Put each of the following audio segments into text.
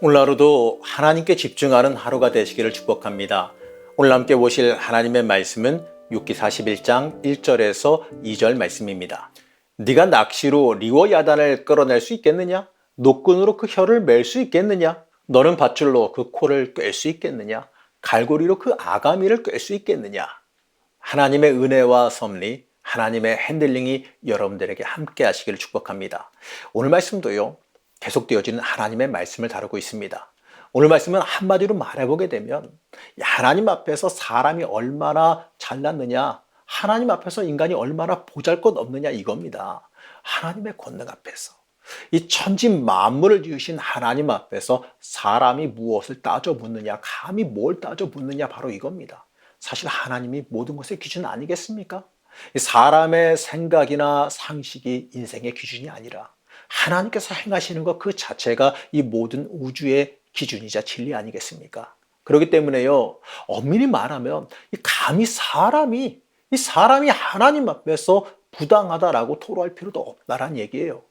오늘 하루도 하나님께 집중하는 하루가 되시기를 축복합니다. 오늘 함께 보실 하나님의 말씀은 6기 41장 1절에서 2절 말씀입니다. 네가 낚시로 리워 야단을 끌어낼 수 있겠느냐? 노끈으로 그 혀를 맬 수 있겠느냐? 너는 밧줄로 그 코를 꿰 수 있겠느냐? 갈고리로 그 아가미를 꿰 수 있겠느냐? 하나님의 은혜와 섭리, 하나님의 핸들링이 여러분들에게 함께 하시기를 축복합니다. 오늘 말씀도요, 계속되어지는 하나님의 말씀을 다루고 있습니다. 오늘 말씀은 한마디로 말해보게 되면 하나님 앞에서 사람이 얼마나 잘났느냐, 하나님 앞에서 인간이 얼마나 보잘 것 없느냐 이겁니다. 하나님의 권능 앞에서. 이 천지 만물을 지으신 하나님 앞에서 사람이 무엇을 따져 묻느냐, 감히 뭘 따져 묻느냐 바로 이겁니다. 사실 하나님이 모든 것의 기준 아니겠습니까? 사람의 생각이나 상식이 인생의 기준이 아니라 하나님께서 행하시는 것 그 자체가 이 모든 우주의 기준이자 진리 아니겠습니까? 그렇기 때문에요, 엄밀히 말하면 이 감히 사람이 이 사람이 하나님 앞에서 부당하다라고 토로할 필요도 없다라는 얘기예요.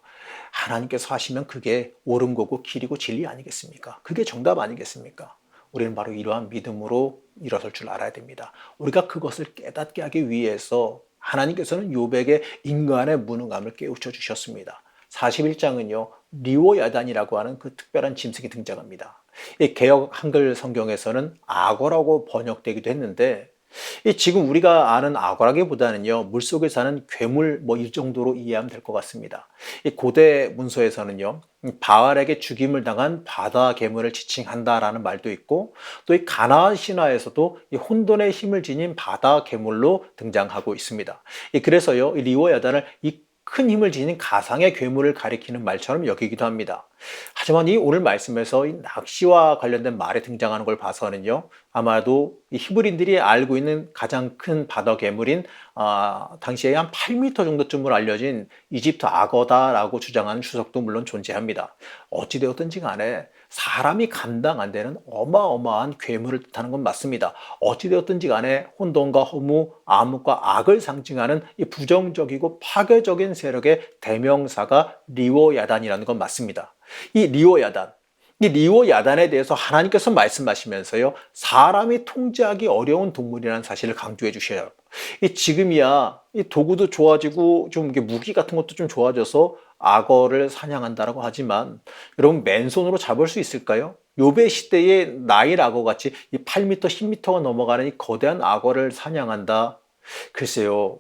하나님께서 하시면 그게 옳은 거고 길이고 진리 아니겠습니까? 그게 정답 아니겠습니까? 우리는 바로 이러한 믿음으로 일어설 줄 알아야 됩니다. 우리가 그것을 깨닫게 하기 위해서 하나님께서는 요백의 인간의 무능함을 깨우쳐 주셨습니다. 41장은요, 리오 야단이라고 하는 그 특별한 짐승이 등장합니다. 이 개혁 한글 성경에서는 악어라고 번역되기도 했는데, 이 지금 우리가 아는 악어라기보다는요, 물속에 사는 괴물 뭐 이 정도로 이해하면 될 것 같습니다. 이 고대 문서에서는요, 바알에게 죽임을 당한 바다 괴물을 지칭한다라는 말도 있고, 또 이 가나안 신화에서도 이 혼돈의 힘을 지닌 바다 괴물로 등장하고 있습니다. 이 그래서요, 이 리오 야단을 이 큰 힘을 지닌 가상의 괴물을 가리키는 말처럼 여기기도 합니다. 하지만 이 오늘 말씀에서 이 낚시와 관련된 말에 등장하는 걸 봐서는요, 아마도 이 히브리인들이 알고 있는 가장 큰 바다 괴물인 아, 당시에 한 8m 정도쯤으로 알려진 이집트 악어다라고 주장하는 추석도 물론 존재합니다. 어찌되었든지 간에 사람이 감당 안 되는 어마어마한 괴물을 뜻하는 건 맞습니다. 어찌되었든지 간에 혼돈과 허무, 암흑과 악을 상징하는 이 부정적이고 파괴적인 세력의 대명사가 리오야단이라는 건 맞습니다. 이 리오야단, 이 리오 야단에 대해서 하나님께서 말씀하시면서요, 사람이 통제하기 어려운 동물이라는 사실을 강조해 주셔요. 이 지금이야 이 도구도 좋아지고 좀 이게 무기 같은 것도 좀 좋아져서 악어를 사냥한다라고 하지만 여러분 맨손으로 잡을 수 있을까요? 요배 시대의 나일 악어 같이 이 8m, 10m가 넘어가는 이 거대한 악어를 사냥한다. 글쎄요,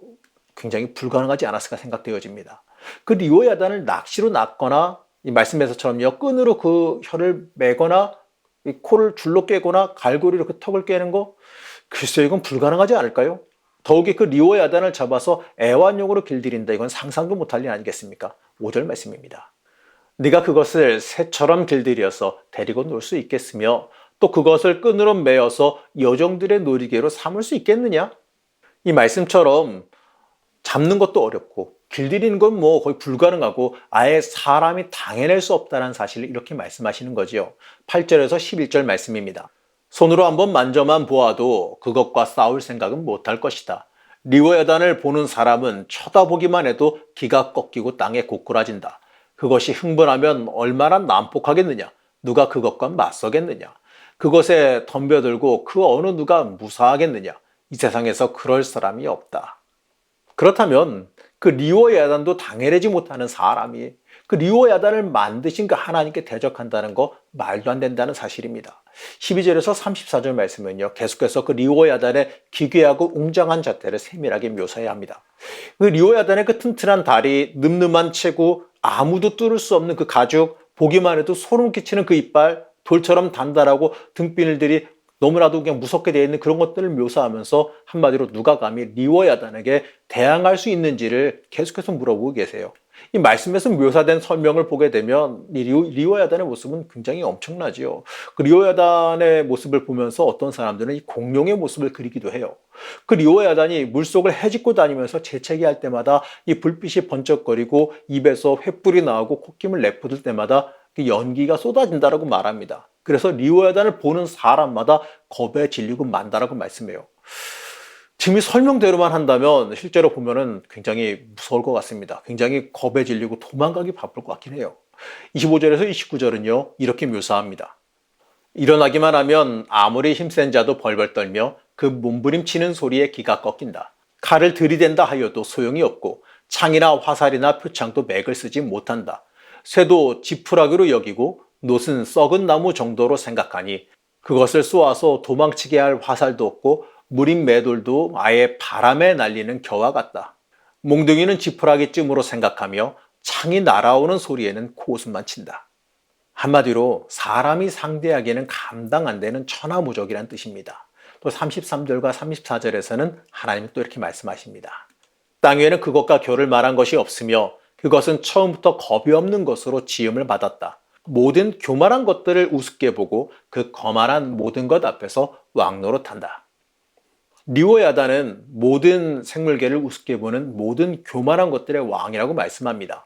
굉장히 불가능하지 않았을까 생각되어집니다. 그 리오야단을 낚시로 낚거나 이 말씀에서처럼요 끈으로 그 혀를 매거나 이 코를 줄로 깨거나 갈고리로 그 턱을 깨는 거 글쎄요 이건 불가능하지 않을까요? 더욱이 그 리오 야단을 잡아서 애완용으로 길들인다 이건 상상도 못할 일 아니겠습니까? 5절 말씀입니다. 네가 그것을 새처럼 길들여서 데리고 놀 수 있겠으며 또 그것을 끈으로 매어서 여종들의 놀이개로 삼을 수 있겠느냐? 이 말씀처럼 잡는 것도 어렵고 길들이는 건 뭐 거의 불가능하고 아예 사람이 당해낼 수 없다는 사실을 이렇게 말씀하시는 거지요. 8절에서 11절 말씀입니다. 손으로 한번 만져만 보아도 그것과 싸울 생각은 못할 것이다. 리워야단을 보는 사람은 쳐다보기만 해도 기가 꺾이고 땅에 고꾸라진다. 그것이 흥분하면 얼마나 난폭하겠느냐? 누가 그것과 맞서겠느냐? 그것에 덤벼들고 그 어느 누가 무사하겠느냐? 이 세상에서 그럴 사람이 없다. 그렇다면 그 리오 야단도 당해내지 못하는 사람이 그 리오 야단을 만드신 그 하나님께 대적한다는 거 말도 안 된다는 사실입니다. 12절에서 34절 말씀은요, 계속해서 그 리오 야단의 기괴하고 웅장한 자태를 세밀하게 묘사해야 합니다. 그 리오 야단의 그 튼튼한 다리, 늠름한 체구, 아무도 뚫을 수 없는 그 가죽, 보기만 해도 소름 끼치는 그 이빨, 돌처럼 단단하고 등비늘들이 너무나도 그냥 무섭게 되어 있는 그런 것들을 묘사하면서 한마디로 누가 감히 리워야단에게 대항할 수 있는지를 계속해서 물어보고 계세요. 이 말씀에서 묘사된 설명을 보게 되면 이 리워야단의 모습은 굉장히 엄청나지요. 그 리워야단의 모습을 보면서 어떤 사람들은 이 공룡의 모습을 그리기도 해요. 그 리워야단이 물속을 헤집고 다니면서 재채기 할 때마다 이 불빛이 번쩍거리고 입에서 횃불이 나오고 콧김을 내뿜을 때마다 그 연기가 쏟아진다라고 말합니다. 그래서 리오야단을 보는 사람마다 겁에 질리고 만다라고 말씀해요. 지금 이 설명대로만 한다면 실제로 보면은 굉장히 무서울 것 같습니다. 굉장히 겁에 질리고 도망가기 바쁠 것 같긴 해요. 25절에서 29절은요, 이렇게 묘사합니다. 일어나기만 하면 아무리 힘센 자도 벌벌 떨며 그 몸부림치는 소리에 기가 꺾인다. 칼을 들이댄다 하여도 소용이 없고 창이나 화살이나 표창도 맥을 쓰지 못한다. 쇠도 지푸라기로 여기고 노은 썩은 나무 정도로 생각하니 그것을 쏘아서 도망치게 할 화살도 없고 무림 매돌도 아예 바람에 날리는 겨와 같다. 몽둥이는 지푸라기쯤으로 생각하며 창이 날아오는 소리에는 코웃음만 친다. 한마디로 사람이 상대하기에는 감당 안 되는 천하무적이란 뜻입니다. 또 33절과 34절에서는 하나님이 또 이렇게 말씀하십니다. 땅 위에는 그것과 결을 말한 것이 없으며 그것은 처음부터 겁이 없는 것으로 지음을 받았다. 모든 교만한 것들을 우습게 보고 그 거만한 모든 것 앞에서 왕노릇한다. 리오야다는 모든 생물계를 우습게 보는 모든 교만한 것들의 왕이라고 말씀합니다.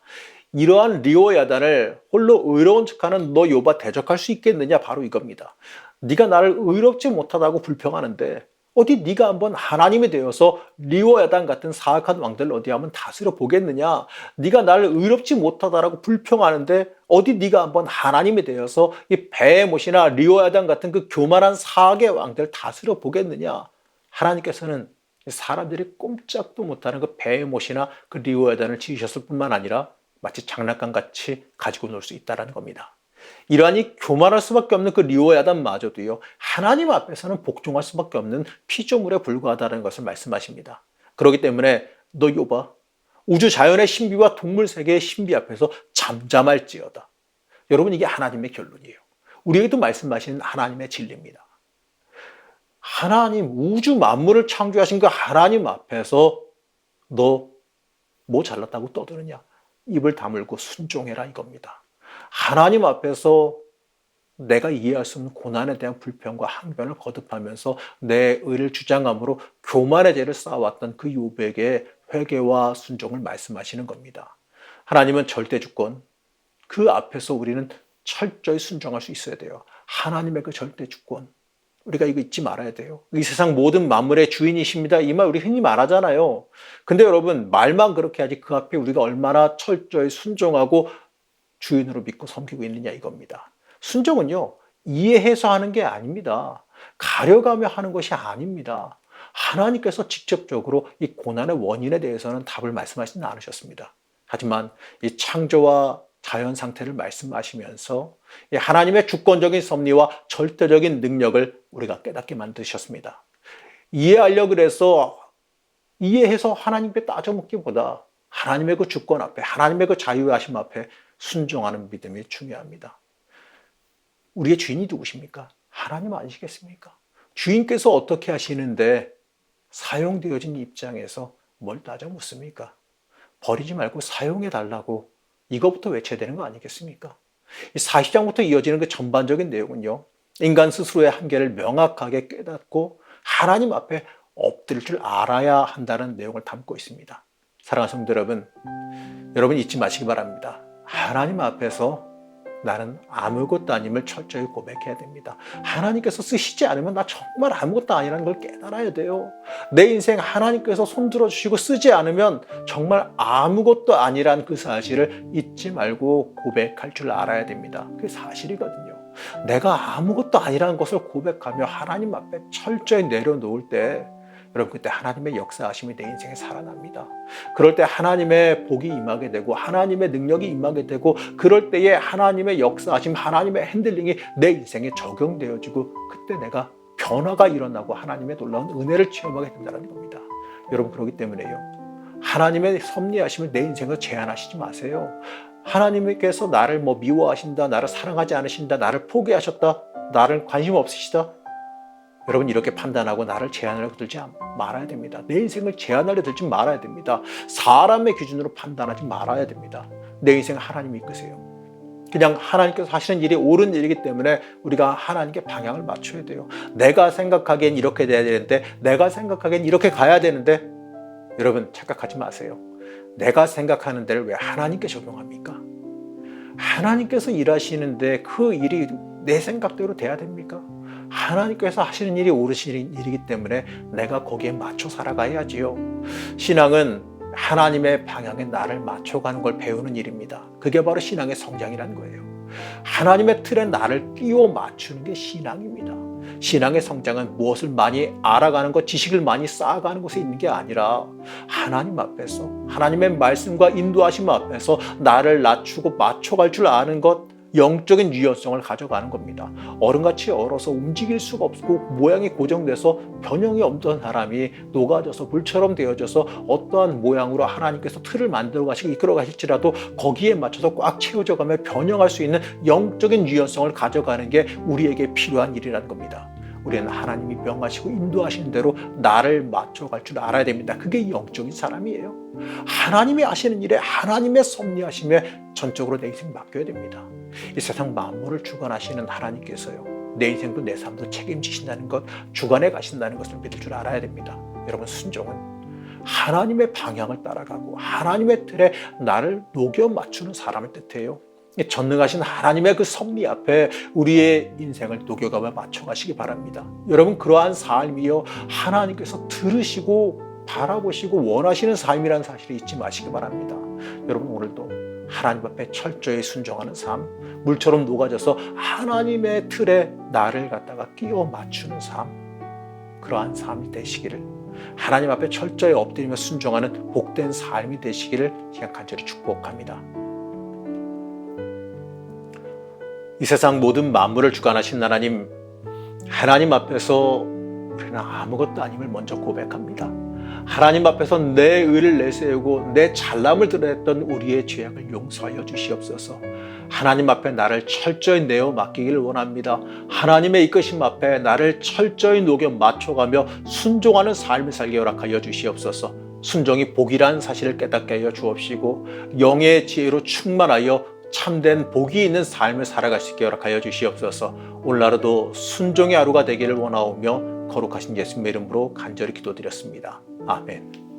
이러한 리오야단을 홀로 의로운 척하는 너 요바 대적할 수 있겠느냐 바로 이겁니다. 네가 나를 의롭지 못하다고 불평하는데 어디 네가 한번 하나님이 되어서 리오야단 같은 사악한 왕들 어디 한번 다스려 보겠느냐? 네가 나를 의롭지 못하다라고 불평하는데 어디 네가 한번 하나님이 되어서 이 베모시나 리오야단 같은 그 교만한 사악의 왕들 다스려 보겠느냐? 하나님께서는 사람들이 꼼짝도 못하는 그 베모시나 그 리오야단을 지으셨을 뿐만 아니라 마치 장난감 같이 가지고 놀 수 있다라는 겁니다. 이러하니 교만할 수밖에 없는 그 리오야단마저도요 하나님 앞에서는 복종할 수밖에 없는 피조물에 불과하다는 것을 말씀하십니다. 그렇기 때문에 너 요봐 우주 자연의 신비와 동물 세계의 신비 앞에서 잠잠할지어다. 여러분 이게 하나님의 결론이에요. 우리에게도 말씀하시는 하나님의 진리입니다. 하나님 우주 만물을 창조하신 그 하나님 앞에서 너 뭐 잘났다고 떠드느냐? 입을 다물고 순종해라 이겁니다. 하나님 앞에서 내가 이해할 수 없는 고난에 대한 불평과 항변을 거듭하면서 내 의를 주장함으로 교만의 죄를 쌓아왔던 그 요백의 회개와 순종을 말씀하시는 겁니다. 하나님은 절대 주권, 그 앞에서 우리는 철저히 순종할 수 있어야 돼요. 하나님의 그 절대 주권. 우리가 이거 잊지 말아야 돼요. 이 세상 모든 만물의 주인이십니다. 이 말 우리 흔히 말하잖아요. 근데 여러분, 말만 그렇게 하지 그 앞에 우리가 얼마나 철저히 순종하고 주인으로 믿고 섬기고 있느냐 이겁니다. 순종은요, 이해해서 하는 게 아닙니다. 가려가며 하는 것이 아닙니다. 하나님께서 직접적으로 이 고난의 원인에 대해서는 답을 말씀하시지 않으셨습니다. 하지만 이 창조와 자연 상태를 말씀하시면서 하나님의 주권적인 섭리와 절대적인 능력을 우리가 깨닫게 만드셨습니다. 이해하려 그래서 이해해서 하나님께 따져묻기보다 하나님의 그 주권 앞에, 하나님의 그 자유하심 앞에 순종하는 믿음이 중요합니다. 우리의 주인이 누구십니까? 하나님 아니시겠습니까? 주인께서 어떻게 하시는데 사용되어진 입장에서 뭘 따져 묻습니까? 버리지 말고 사용해 달라고 이거부터 외쳐야 되는 거 아니겠습니까? 이 40장부터 이어지는 그 전반적인 내용은요. 인간 스스로의 한계를 명확하게 깨닫고 하나님 앞에 엎드릴 줄 알아야 한다는 내용을 담고 있습니다. 사랑하는 성도 여러분, 여러분 잊지 마시기 바랍니다. 하나님 앞에서 나는 아무것도 아님을 철저히 고백해야 됩니다. 하나님께서 쓰시지 않으면 나 정말 아무것도 아니라는 걸 깨달아야 돼요. 내 인생 하나님께서 손들어 주시고 쓰지 않으면 정말 아무것도 아니란 그 사실을 잊지 말고 고백할 줄 알아야 됩니다. 그게 사실이거든요. 내가 아무것도 아니라는 것을 고백하며 하나님 앞에 철저히 내려놓을 때 여러분 그때 하나님의 역사하심이 내 인생에 살아납니다. 그럴 때 하나님의 복이 임하게 되고 하나님의 능력이 임하게 되고 그럴 때에 하나님의 역사하심, 하나님의 핸들링이 내 인생에 적용되어지고 그때 내가 변화가 일어나고 하나님의 놀라운 은혜를 체험하게 된다는 겁니다. 여러분 그렇기 때문에요. 하나님의 섭리하심을 내 인생을 제한하시지 마세요. 하나님께서 나를 뭐 미워하신다, 나를 사랑하지 않으신다, 나를 포기하셨다, 나를 관심 없으시다. 여러분 이렇게 판단하고 나를 제한하려 들지 말아야 됩니다. 내 인생을 제한하려 들지 말아야 됩니다. 사람의 기준으로 판단하지 말아야 됩니다. 내 인생 하나님이 이끄세요. 그냥 하나님께서 하시는 일이 옳은 일이기 때문에 우리가 하나님께 방향을 맞춰야 돼요. 내가 생각하기엔 이렇게 돼야 되는데 내가 생각하기엔 이렇게 가야 되는데 여러분 착각하지 마세요. 내가 생각하는 데를 왜 하나님께 적용합니까? 하나님께서 일하시는데 그 일이 내 생각대로 돼야 됩니까? 하나님께서 하시는 일이 옳으신 일이기 때문에 내가 거기에 맞춰 살아가야지요. 신앙은 하나님의 방향에 나를 맞춰가는 걸 배우는 일입니다. 그게 바로 신앙의 성장이라는 거예요. 하나님의 틀에 나를 끼워 맞추는 게 신앙입니다. 신앙의 성장은 무엇을 많이 알아가는 것, 지식을 많이 쌓아가는 것에 있는 게 아니라 하나님 앞에서 하나님의 말씀과 인도하심 앞에서 나를 낮추고 맞춰갈 줄 아는 것, 영적인 유연성을 가져가는 겁니다. 어른같이 얼어서 움직일 수가 없고 모양이 고정돼서 변형이 없던 사람이 녹아져서 불처럼 되어져서 어떠한 모양으로 하나님께서 틀을 만들어 가시고 이끌어 가실지라도 거기에 맞춰서 꽉 채워져 가며 변형할 수 있는 영적인 유연성을 가져가는 게 우리에게 필요한 일이라는 겁니다. 우리는 하나님이 명하시고 인도하시는 대로 나를 맞춰갈 줄 알아야 됩니다. 그게 영적인 사람이에요. 하나님이 하시는 일에 하나님의 섭리하심에 전적으로 내 인생 맡겨야 됩니다. 이 세상 만물을 주관하시는 하나님께서요. 내 인생도 내 삶도 책임지신다는 것, 주관해 가신다는 것을 믿을 줄 알아야 됩니다. 여러분 순종은 하나님의 방향을 따라가고 하나님의 틀에 나를 녹여 맞추는 사람을 뜻해요. 전능하신 하나님의 그 섭리 앞에 우리의 인생을 녹여가며 맞춰가시기 바랍니다. 여러분 그러한 삶이요 하나님께서 들으시고 바라보시고 원하시는 삶이라는 사실을 잊지 마시기 바랍니다. 여러분 오늘도 하나님 앞에 철저히 순종하는 삶, 물처럼 녹아져서 하나님의 틀에 나를 갖다가 끼워 맞추는 삶, 그러한 삶이 되시기를 하나님 앞에 철저히 엎드리며 순종하는 복된 삶이 되시기를 제가 간절히 축복합니다. 이 세상 모든 만물을 주관하신 하나님, 하나님 앞에서 우리는 아무것도 아님을 먼저 고백합니다. 하나님 앞에서 내 의를 내세우고 내 잘남을 드러냈던 우리의 죄악을 용서하여 주시옵소서. 하나님 앞에 나를 철저히 내어 맡기기를 원합니다. 하나님의 이끄심 앞에 나를 철저히 녹여 맞춰가며 순종하는 삶을 살게 허락하여 주시옵소서. 순종이 복이란 사실을 깨닫게 하여 주옵시고 영의 지혜로 충만하여 참된 복이 있는 삶을 살아갈 수 있게 허락하여 주시옵소서. 오늘 하루도 순종의 하루가 되기를 원하오며 거룩하신 예수님의 이름으로 간절히 기도드렸습니다. 아멘.